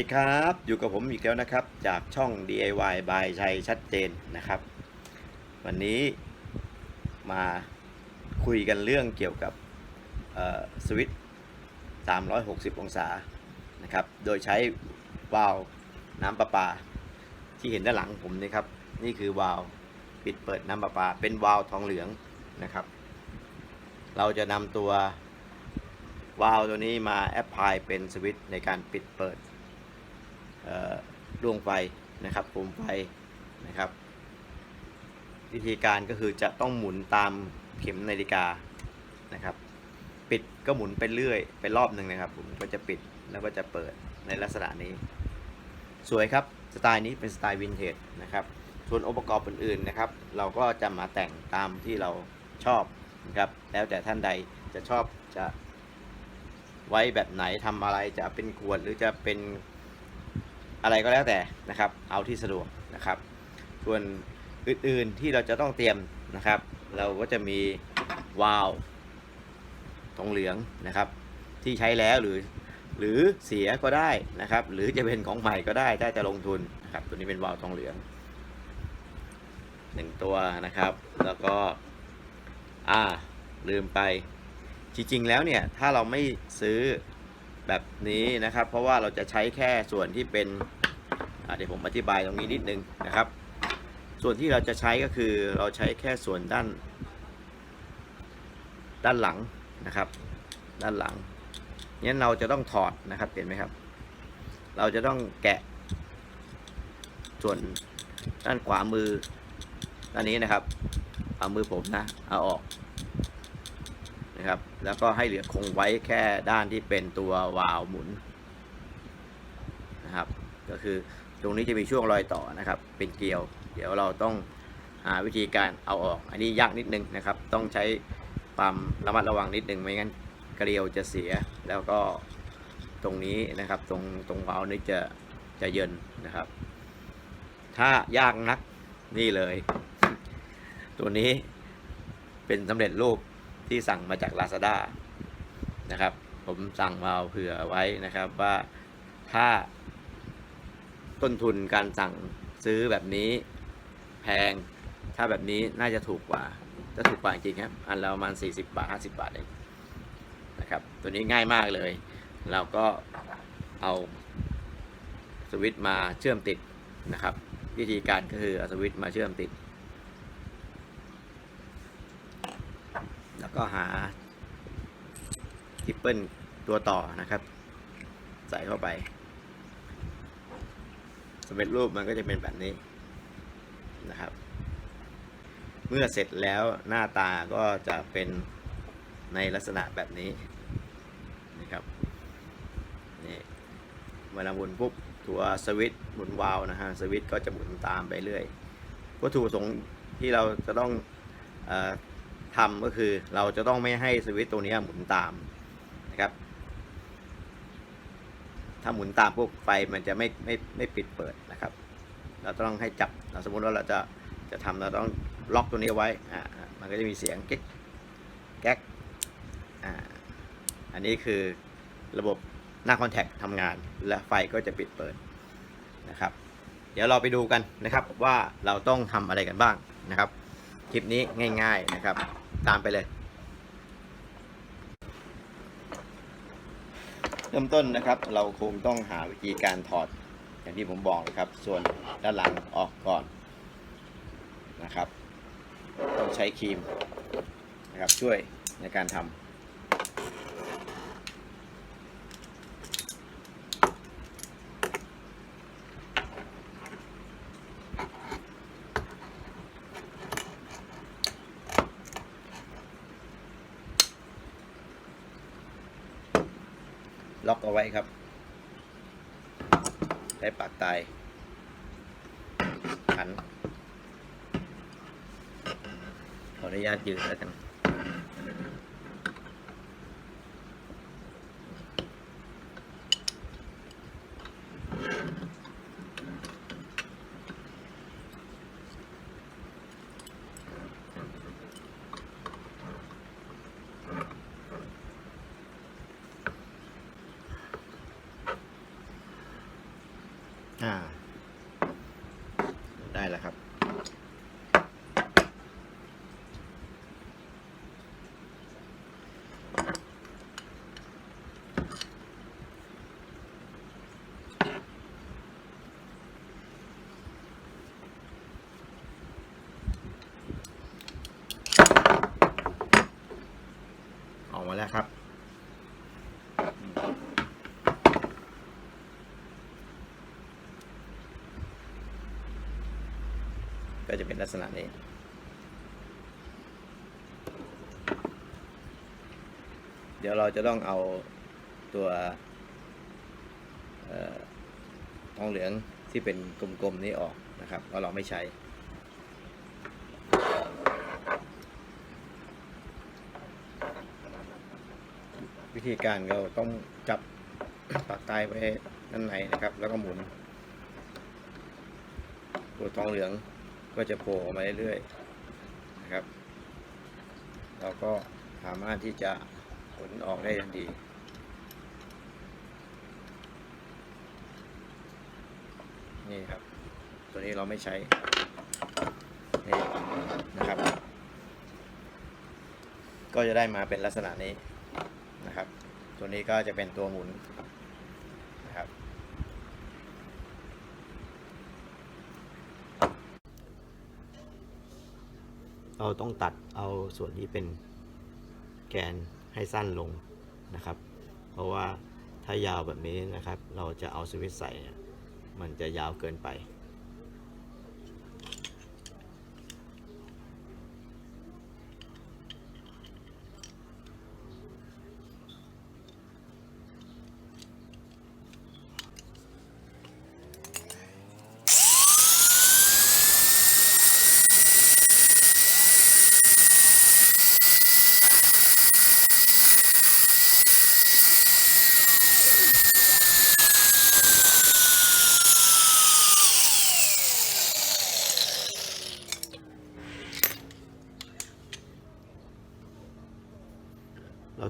ดีครับ อยู่กับผมอีกแล้วนะครับ จากช่อง DIY by ชัยชัดเจนนะครับ วันนี้มาคุยกันเรื่องเกี่ยวกับสวิตช์360 องศานะครับ โดยใช้วาล์วน้ำประปา ที่เห็นด้านหลังผมนี่ครับ นี่คือวาล์วปิดเปิดน้ำประปา เป็นวาล์วทองเหลืองนะครับ เราจะนำตัววาล์วตัวนี้มาแอพพลายเป็นสวิตช์ในการปิดเปิด ดวงไฟนะครับโคมไฟนะครับ วิธีการก็คือจะต้องหมุนตามเข็มนาฬิกานะครับ ปิดก็หมุนไปเรื่อยไปรอบหนึ่งนะครับผมก็จะปิดแล้วก็จะเปิดในลักษณะนี้ สวยครับสไตล์นี้เป็นสไตล์วินเทจนะครับส่วนองค์ประกอบอื่นๆนะครับ เราก็จะมาแต่งตามที่เราชอบนะครับ แล้วแต่ท่านใดจะชอบจะไว้แบบไหนทำอะไรจะเป็นขวดหรือจะเป็น อะไรก็แล้วแต่นะครับ เอาที่สะดวกนะครับ ส่วนอื่นๆที่เราจะต้องเตรียมนะครับ เราก็จะมีวาล์วทองเหลืองนะครับ ที่ใช้แล้วหรือหรือเสียก็ได้นะครับ หรือจะเป็นของใหม่ก็ได้ถ้าจะลงทุนนะครับ ตัวนี้เป็นวาล์วทองเหลืองหนึ่งตัวนะครับ แล้วก็อ่าลืมไปจริงๆแล้วเนี่ยถ้าเราไม่ซื้อ แบบนี้นะครับ เพราะว่าเราจะใช้แค่ส่วนที่เป็นเดี๋ยวผมอธิบายตรงนี้นิดนึงนะครับ ส่วนที่เราจะใช้ก็คือเราใช้แค่ส่วนด้าน ด้านหลังนะครับ ด้านหลังงั้นเราจะต้องถอดนะครับเห็นไหมครับ เราจะต้องแกะ ส่วนด้านขวามือด้านนี้นะครับเอามือผมนะเอาออก นะครับ แล้วก็ให้เหลือคงไว้แค่ด้านที่เป็นตัววาล์วหมุนนะครับ ก็คือตรงนี้จะมีช่วงรอยต่อนะครับ เป็นเกลียว เดี๋ยวเราต้องหาวิธีการเอาออก อันนี้ยากนิดนึงนะครับ ต้องใช้ความระมัดระวังนิดนึงไม่งั้นเกลียวจะเสีย แล้วก็ตรงนี้นะครับ ตรงตรงวาล์วนี้จะจะเยินนะครับ ถ้ายากนักนี่เลย ตัวนี้เป็นสำเร็จรูป ที่สั่งมาจาก Lazada นะครับ ผมสั่งมาเผื่อไว้นะครับว่าถ้าต้นทุนการสั่งซื้อแบบนี้แพง ถ้าแบบนี้น่าจะถูกกว่าจะถูกกว่าจริงครับ อันละประมาณ 40 บาท 50 บาทเองนะครับ ตัวนี้ง่ายมากเลย เราก็เอาสวิตช์มาเชื่อมติดนะครับ วิธีการก็คือเอาสวิตช์มาเชื่อมติด แล้ว ก็หาทิปเปิลตัวต่อนะครับ ใส่เข้าไปสำเร็จรูปมันก็จะเป็นแบบนี้นะครับ เมื่อเสร็จแล้วหน้าตาก็จะเป็นในลักษณะแบบนี้นะครับนี่เวลาหมุนปุ๊บตัวสวิตช์หมุนวาล์วนะฮะสวิตช์ก็จะหมุนตามไปเรื่อยวัตถุประสงค์ที่เราจะต้องอ ทำก็คือเราจะต้องไม่ให้สวิตตัวนี้หมุนตามนะครับ ถ้าหมุนตามปุ๊บไฟมันจะไม่ไม่ไม่ปิดเปิดนะครับ เราต้องให้จับเราสมมติว่าเราจะจะทำเราต้องล็อกตัวนี้ไว้อ่ามันก็จะมีเสียงกิ๊กแก๊กอ่าอันนี้คือระบบหน้าคอนแทคทำงานและไฟก็จะปิดเปิดนะครับ เดี๋ยวเราไปดูกันนะครับว่าเราต้องทำอะไรกันบ้างนะครับ คลิปนี้ง่าย ๆนะครับ ตามไปเลย เริ่มต้นนะครับ เราคงต้องหาวิธีการถอด อย่างที่ผมบอกนะครับ ส่วนด้านหลังออกก่อนนะครับ ต้องใช้ครีมนะครับช่วยในการทำ ล็อกเอาไว้ครับใช้ปากตายขันขออนุญาตยืนแล้วกันน อ่า ได้แล้วครับ ออกมาแล้วครับ ก็จะ เป็นลักษณะนี้ เดี๋ยวเราจะต้องเอาตัวออทองเหลืองที่เป็นกลมๆนี้ออกนะครับเพราะเราไม่ใช้วิธีการเราต้องจับปากใต้ไว้ด้านในนะครับ แล้วก็หมุนตัวทองเหลือง ก็จะโผล่ออกมาเรื่อยๆนะครับ เราก็สามารถที่จะขนออกได้ทันทีนี่ครับ ตัวนี้เราไม่ใช้นี่นะครับ ก็จะได้มาเป็นลักษณะนี้นะครับ ตัวนี้ก็จะเป็นตัวหมุนนะครับ เราต้องตัดเอาส่วนที่เป็นแกนให้สั้นลงนะครับ เพราะว่าถ้ายาวแบบนี้นะครับ เราจะเอาสวิตใส่เนี่ยมันจะยาวเกินไป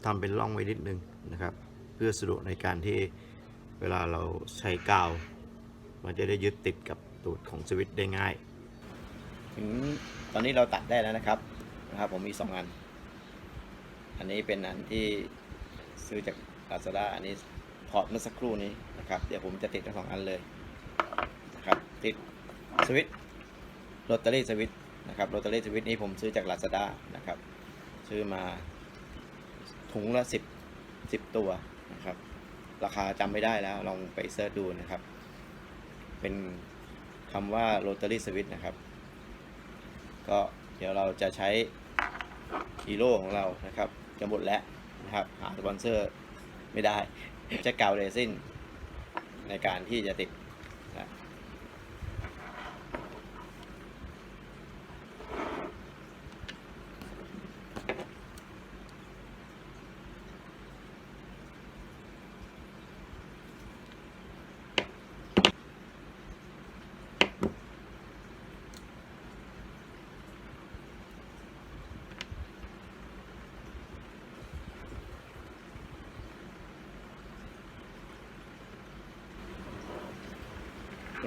ราทำเป็นร่องไว้นิดนึงนะครับ เพื่อสะดวกในการที่เวลาเราใช้กาว มันจะได้ยึดติดกับตูดของสวิตช์ได้ง่าย ถึงตอนนี้เราตัดได้แล้วนะครับนะครับ ผมมี2องัน อันนี้เป็นอันที่ซื้อจาก Lazada อันนี้ถอดเมื่อสักครู่นี้นะครับ เดี๋ยวผมจะติดทั้งสองอันเลยนะครับ ติดสวิตโรตารี่สวิตนะครับโรตารี่สวิตนี้ผมซื้อจาก Lazada นะครับ ซื้อมา ถุงละสิบสิบตัวนะครับ ราคาจำไม่ได้แล้วลองไปเสิร์ชดูนะครับ เป็นคำว่า Rotary Switch นะครับ ก็เดี๋ยวเราจะใช้ฮีโร่ของเรานะครับจะหมดแล้วนะครับ หาสปอนเซอร์ไม่ได้ใช้กาวเรซินในการที่จะติด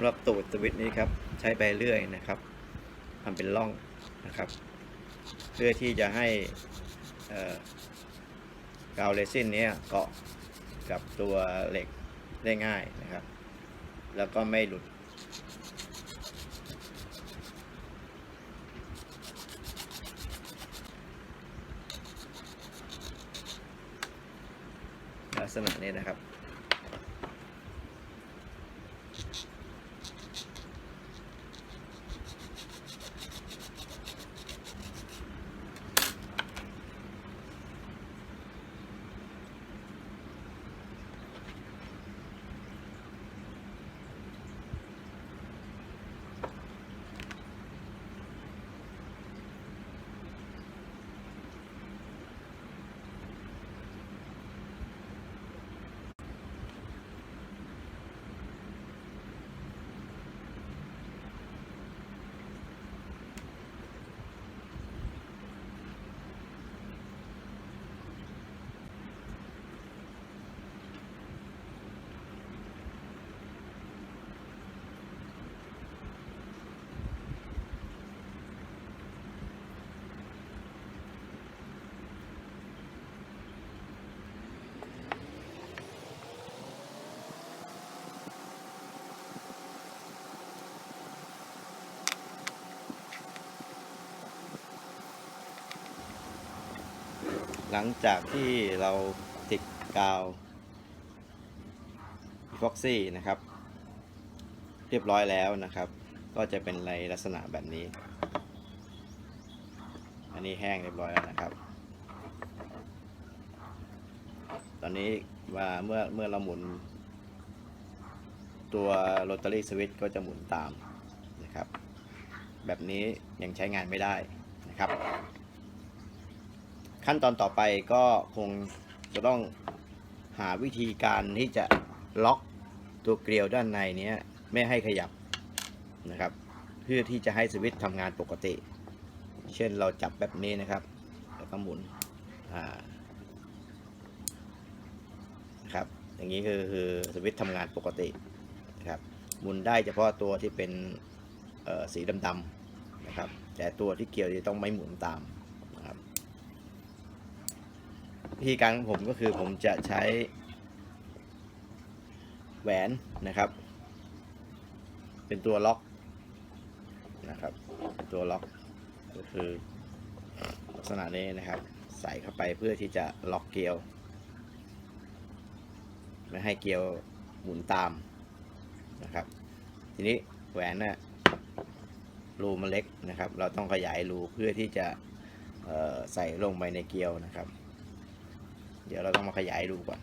ำหรับตูดสวิตช์นี้ครับใช้ไปเรื่อยนะครับทำเป็นร่องนะครับ เพื่อที่จะให้กาวเรซินนี้เกาะกับตัวเหล็กได้ง่ายนะครับ แล้วก็ไม่หลุด ลักษณะนี้นะครับ หลังจากที่เราติดกาวฟ็อกซี่นะครับ เรียบร้อยแล้วนะครับ ก็จะเป็นในลักษณะแบบนี้ อันนี้แห้งเรียบร้อยแล้วนะครับ ตอนนี้ว่าเมื่อเมื่อเราหมุน ตัวโรตารี่สวิตก็จะหมุนตามนะครับ แบบนี้ยังใช้งานไม่ได้นะครับ ขั้นตอนต่อไปก็คงจะต้องหาวิธีการที่จะล็อกตัวเกลียวด้านในนี้ไม่ให้ขยับนะครับ เพื่อที่จะให้สวิตช์ทำงานปกติ เช่นเราจับแบบนี้นะครับ แล้วก็หมุนอ่านะครับอย่างนี้คือคือสวิตช์ทำงานปกตินะครับหมุนได้เฉพาะตัวที่เป็นสีดำๆนะครับ แต่ตัวที่เกี่ยวจะต้องไม่หมุนตามนะครับ วิ ธีการของผมก็คือผมจะใช้แหวนนะครับ เป็นตัวล็อกนะครับเป็นตัวล็อกก็คือลักษณะนี้นะครับ ใส่เข้าไปเพื่อที่จะล็อกเกลียว ไม่ให้เกลียวหมุนตามนะครับ ทีนี้แหวนน่ะรูมันเล็กนะครับ เราต้องขยายรูเพื่อที่จะใส่ลงไปในเกลียวนะครับ เดี๋ยวเราต้องมาขยายดูก่อน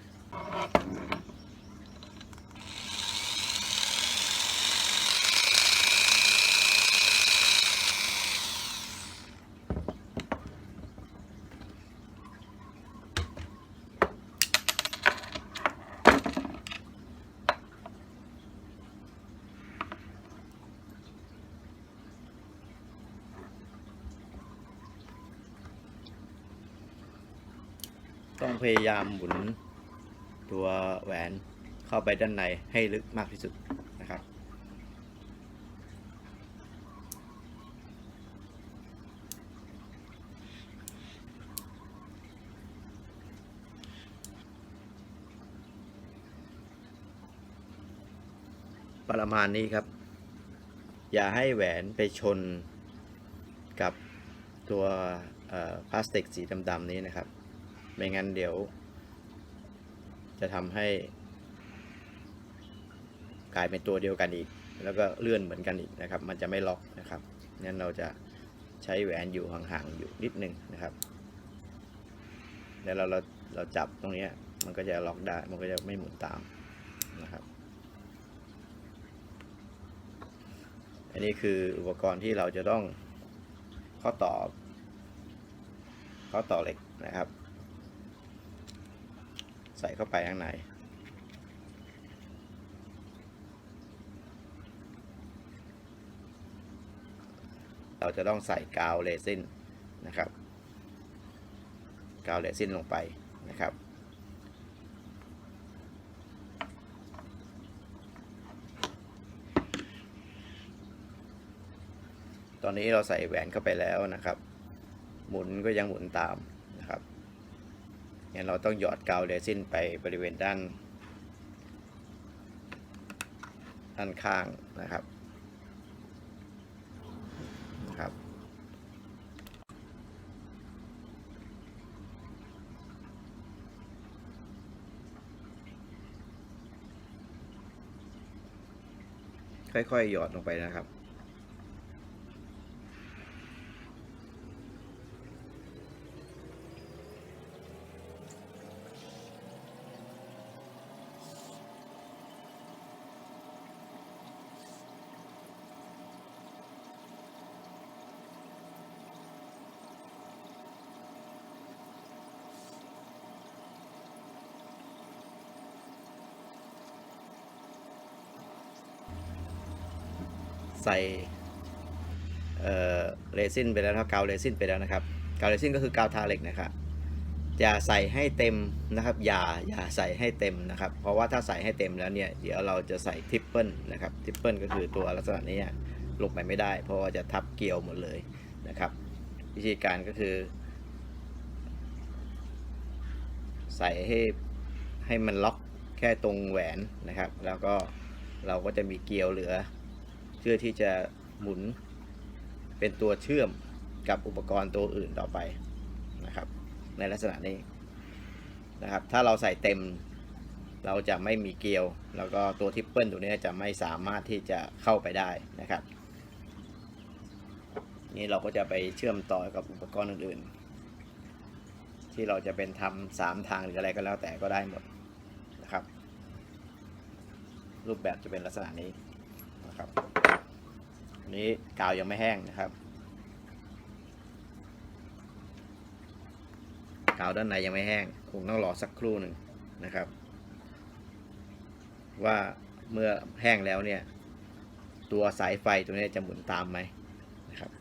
ต้องพยายามหมุนตัวแหวนเข้าไปด้านในให้ลึกมากที่สุดนะครับประมาณนี้ครับ อย่าให้แหวนไปชนกับตัวพลาสติกสีดำๆนี้นะครับ ไม่งั้นเดี๋ยว จะทำให้ กลายเป็นตัวเดียวกันอีก แล้วก็เลื่อนเหมือนกันอีกนะครับ มันจะไม่ล็อกนะครับงั้นเราจะใช้แหวนอยู่ห่างๆอยู่นิดนึงนะครับแล้วเราเราเราจับตรงนี้มันก็จะล็อกได้ มันก็จะไม่หมุนตามนะครับ อันนี้คืออุปกรณ์ที่เราจะต้องข้อต่อ ข้อต่อเหล็กนะครับ ใส่เข้าไปข้างในเราจะต้องใส่กาวเรซินนะครับ กาวเรซินลงไปนะครับ ตอนนี้เราใส่แหวนเข้าไปแล้วนะครับ หมุนก็ยังหมุนตาม งั้นเราต้องหยอดกาวเรซินไปบริเวณด้าน ด้านข้างนะครับนะครับค่อยๆ หยอดลงไปนะครับ ใส่เอ่อเรซินไปแล้วนะครับกาวเรซินไปแล้วนะครับกาวเรซินก็คือกาวทาเหล็กนะครับอย่าใส่ให้เต็มนะครับ อย่าอย่าใส่ให้เต็มนะครับ เพราะว่าถ้าใส่ให้เต็มแล้วเนี่ยเดี๋ยวเราจะใส่ทิปเปิลนะครับทิปเปิลก็คือตัวลักษณะนี้ลงไปไม่ได้ เพราะว่าจะทับเกลียวหมดเลยนะครับ วิธีการก็คือ ใส่ให้ให้มันล็อกแค่ตรงแหวนนะครับ แล้วก็เราก็จะมีเกลียวเหลือ เพื่อที่จะหมุนเป็นตัวเชื่อมกับอุปกรณ์ตัวอื่นต่อไปนะครับ ในลักษณะนี้นะครับ ถ้าเราใส่เต็มเราจะไม่มีเกลียว แล้วก็ตัวทิปเปิลตัวนี้จะไม่สามารถที่จะเข้าไปได้นะครับ นี่เราก็จะไปเชื่อมต่อกับอุปกรณ์อื่นๆ ที่เราจะเป็นทำสามทางหรืออะไรก็แล้วแต่ก็ได้หมดนะครับ รูปแบบจะเป็นลักษณะนี้นะครับ นี้กาวยังไม่แห้งนะครับ กาวด้านในยังไม่แห้ง คงต้องรอสักครู่หนึ่งนะครับ ว่าเมื่อแห้งแล้วเนี่ย ตัวสายไฟตัวนี้จะหมุนตามไหมนะครับ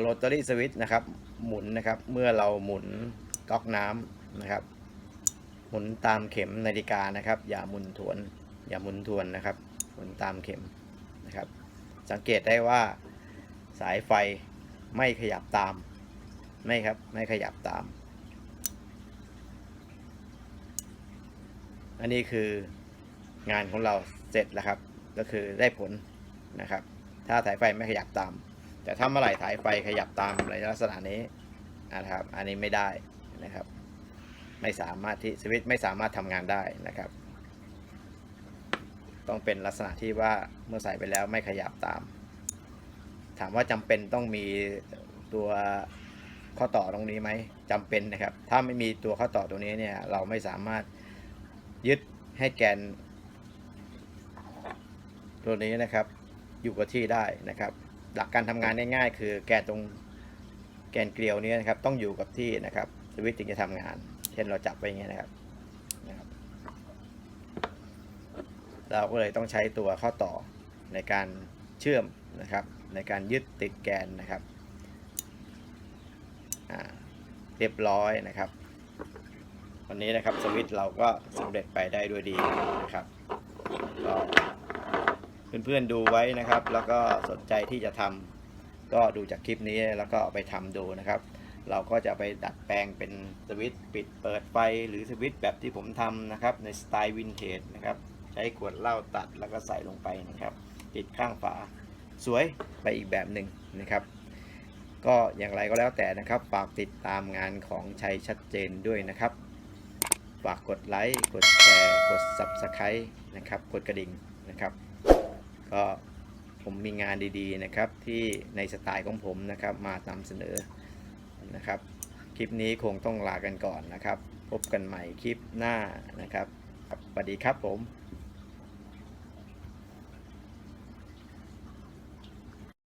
โรตารี่สวิตช์นะครับ หมุนนะครับ เมื่อเราหมุนก๊อกน้ำนะครับ หมุนตามเข็มนาฬิกานะครับ อย่าหมุนทวน อย่าหมุนทวนนะครับ หมุนตามเข็ม นะครับ สังเกตได้ว่าสายไฟไม่ขยับตาม ไม่ครับ ไม่ขยับตาม อันนี้คืองานของเราเสร็จแล้วครับ ก็คือได้ผลนะครับ ถ้าสายไฟไม่ขยับตาม แต่ถ้าเมื่อไหร่สายไฟขยับตามในลักษณะนี้นะครับ อันนี้ไม่ได้นะครับ ไม่สามารถที่สวิตช์ไม่สามารถทำงานได้นะครับ ต้องเป็นลักษณะที่ว่าเมื่อใส่ไปแล้วไม่ขยับตาม ถามว่าจำเป็นต้องมีตัวข้อต่อตรงนี้ไหมจำเป็นนะครับ ถ้าไม่มีตัวข้อต่อตรงนี้เนี่ยเราไม่สามารถยึดให้แกน ตัวนี้นะครับอยู่กับที่ได้นะครับ หลักการทำงานง่ายๆ คือแกนตรงแกนเกลียวนี้นะครับ ต้องอยู่กับที่นะครับสวิตช์ถึงจะทำงาน เช่นเราจับไปอย่างเงี้ยนะครับ เราก็เลยต้องใช้ตัวข้อต่อในการเชื่อมนะครับ ในการยึดติดแกนนะครับเรียบร้อยนะครับ วันนี้นะครับสวิตเราก็สำเร็จไปได้ด้วยดีนะครับก็เพื่อนๆดูไว้นะครับ แล้วก็สนใจที่จะทำก็ดูจากคลิปนี้แล้วก็ไปทำดูนะครับ เราก็จะไปดัดแปลงเป็นสวิตปิดเปิดไฟหรือสวิตแบบที่ผมทำนะครับ ในสไตล์วินเทจนะครับ ใช้ขวดเหล้าตัดแล้วก็ใส่ลงไปนะครับ ติดข้างฝาสวยไปอีกแบบหนึ่งนะครับ ก็อย่างไรก็แล้วแต่นะครับ ฝากติดตามงานของชัยชัดเจนด้วยนะครับ ฝากกดไลค์กดแชร์กด Subscribe นะครับ กดกระดิ่งนะครับ ก็ผมมีงานดีๆนะครับที่ในสไตล์ของผมนะครับมานำเสนอนะครับ คลิปนี้คงต้องลากันก่อนนะครับ พบกันใหม่คลิปหน้านะครับครับสวัสดีครับผม